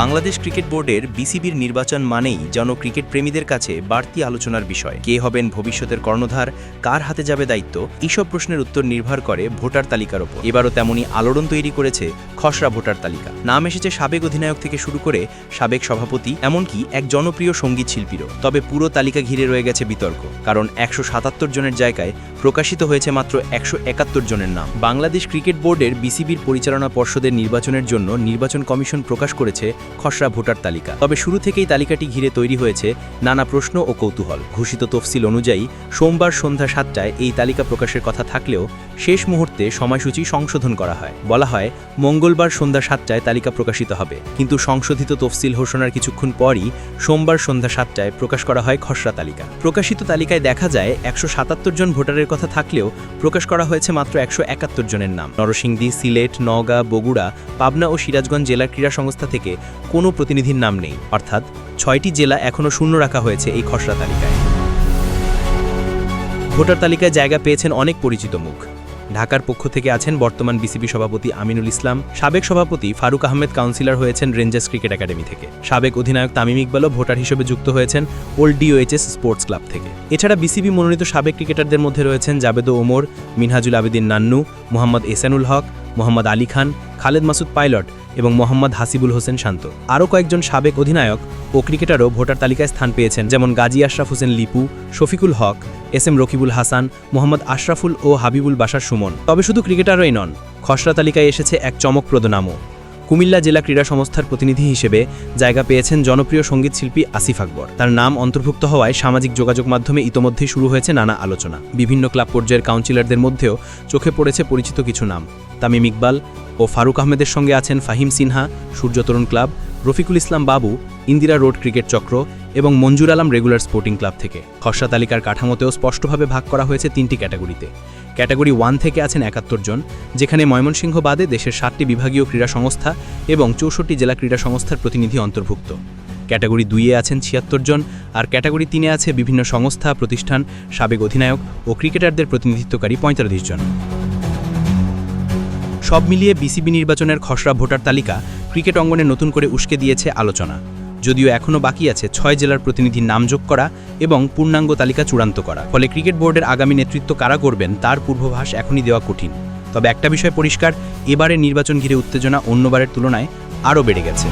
Bangladesh cricket বোর্ডের বিসিবির নির্বাচন মানেই যেন ক্রিকেট প্রেমীদের কাছে বাড়তি আলোচনার বিষয়। কে হবেন ভবিষ্যতের কর্ণধার, কার হাতে যাবে দায়িত্ব, এইসব প্রশ্নের উত্তর নির্ভর করে ভোটার তালিকার ওপর। এবারও তেমনই আলোড়ন তৈরি করেছে খসড়া ভোটার তালিকা। নাম এসেছে সাবেক অধিনায়ক থেকে শুরু করে সাবেক সভাপতি, এমনকি এক জনপ্রিয় সংগীত শিল্পীরও। তবে পুরো তালিকা ঘিরে রয়ে গেছে বিতর্ক, কারণ একশো সাতাত্তর জনের জায়গায় প্রকাশিত হয়েছে মাত্র একশো একাত্তর জনের নাম। বাংলাদেশ ক্রিকেট বোর্ডের বিসিবির পরিচালনা পর্ষদের নির্বাচনের জন্য নির্বাচন কমিশন প্রকাশ করেছে খসড়া ভোটার তালিকা। তবে শুরু থেকেই তালিকাটি ঘিরে তৈরি হয়েছে নানা প্রশ্ন ও কৌতূহল। ঘোষিত তফসিল অনুযায়ী, সোমবার সন্ধ্যা সাতটায় এই তালিকা প্রকাশের কথা থাকলেও শেষ মুহূর্তে সময়সূচি সংশোধন করা হয়। বলা হয়, মঙ্গলবার সন্ধ্যা সাতটায় তালিকা প্রকাশিত হবে। কিন্তু সংশোধিত তফসিল ঘোষণার কিছুক্ষণ পরই সোমবার সন্ধ্যা সাতটায় প্রকাশ করা হয় খসড়া তালিকা। প্রকাশিত তালিকায় দেখা যায়, একশো সাতাত্তর জন ভোটারের কথা থাকলেও প্রকাশ করা হয়েছে মাত্র একশো একাত্তর জনের নাম। নরসিংদী, সিলেট, নওগাঁ, বগুড়া, পাবনা ও সিরাজগঞ্জ জেলা ক্রীড়া সংস্থা থেকে কোনো প্রতিনিধির নাম নেই। অর্থাৎ ছয়টি জেলা এখনও শূন্য রাখা হয়েছে এই খসড়া তালিকায়। ভোটার তালিকায় জায়গা পেয়েছেন অনেক পরিচিত মুখ। ঢাকার পক্ষ থেকে আছেন বর্তমান বিসিবি সভাপতি আমিনুল ইসলাম, সাবেক সভাপতি ফারুক আহমেদ কাউন্সিলর হয়েছেন রেঞ্জার্স ক্রিকেট একাডেমি থেকে। সাবেক অধিনায়ক তামিম ইকবালও ভোটার হিসেবে যুক্ত হয়েছেন ওল্ড ডিওএইচএস স্পোর্টস ক্লাব থেকে। এছাড়া বিসিবি মনোনীত সাবেক ক্রিকেটারদের মধ্যে রয়েছেন জাবেদ ওমর, মিনহাজুল আবেদিন নান্নু, মোহাম্মদ এসানুল হক, মোহাম্মদ আলী খান, খালেদ মাসুদ পাইলট এবং মোহাম্মদ হাসিবুল হোসেন শান্ত। আরও কয়েকজন সাবেক অধিনায়ক ও ক্রিকেটারও ভোটার তালিকায় স্থান পেয়েছেন, যেমন গাজী আশরাফ হোসেন লিপু, শফিকুল হক, এস এম রকিবুল হাসান, মোহাম্মদ আশরাফুল ও হাবিবুল বাসার সুমন। তবে শুধু ক্রিকেটারই নন, খসড়া তালিকায় এসেছে এক চমকপ্রদ নামও। কুমিল্লা জেলা ক্রীড়া সংস্থার প্রতিনিধি হিসেবে জায়গা পেয়েছেন জনপ্রিয় সংগীত শিল্পী আসিফ আকবর। তার নাম অন্তর্ভুক্ত হওয়ায় সামাজিক যোগাযোগ মাধ্যমে ইতোমধ্যেই শুরু হয়েছে নানা আলোচনা। বিভিন্ন ক্লাব পর্যায়ের কাউন্সিলরদের মধ্যেও চোখে পড়েছে পরিচিত কিছু নাম। তামিম ইকবাল ও ফারুক আহমেদের সঙ্গে আছেন Fahim Sinha, Suryatarun club, Rafiqul Islam Babu, Indira road cricket Chakra এবং Manzur Alam regular sporting club থেকে। খসড়া তালিকার কাঠামোতেও স্পষ্টভাবে ভাগ করা হয়েছে তিনটি ক্যাটাগরিতে। ক্যাটাগরি ওয়ান থেকে আছেন একাত্তর জন, যেখানে ময়মনসিংহ বাদে দেশের সাতটি বিভাগীয় ক্রীড়া সংস্থা এবং চৌষট্টি জেলা ক্রীড়া সংস্থার প্রতিনিধি অন্তর্ভুক্ত। ক্যাটাগরি দুইয়ে আছেন ছিয়াত্তর জন আর ক্যাটাগরি তিনে আছে বিভিন্ন সংস্থা, প্রতিষ্ঠান, সাবেক অধিনায়ক ও ক্রিকেটারদের প্রতিনিধিত্বকারী পঁয়তাল্লিশ জন। সব মিলিয়ে বিসিবি নির্বাচনের খসড়া ভোটার তালিকা ক্রিকেট অঙ্গনে নতুন করে উস্কে দিয়েছে আলোচনা। যদিও এখনও বাকি আছে ছয় জেলার প্রতিনিধির নাম যোগ করা এবং পূর্ণাঙ্গ তালিকা চূড়ান্ত করা। ফলে ক্রিকেট বোর্ডের আগামী নেতৃত্ব কারা করবেন তার পূর্বভাস এখনই দেওয়া কঠিন। তবে একটা বিষয় পরিষ্কার, এবারের নির্বাচন ঘিরে উত্তেজনা অন্যবারের তুলনায় আরও বেড়ে গেছে।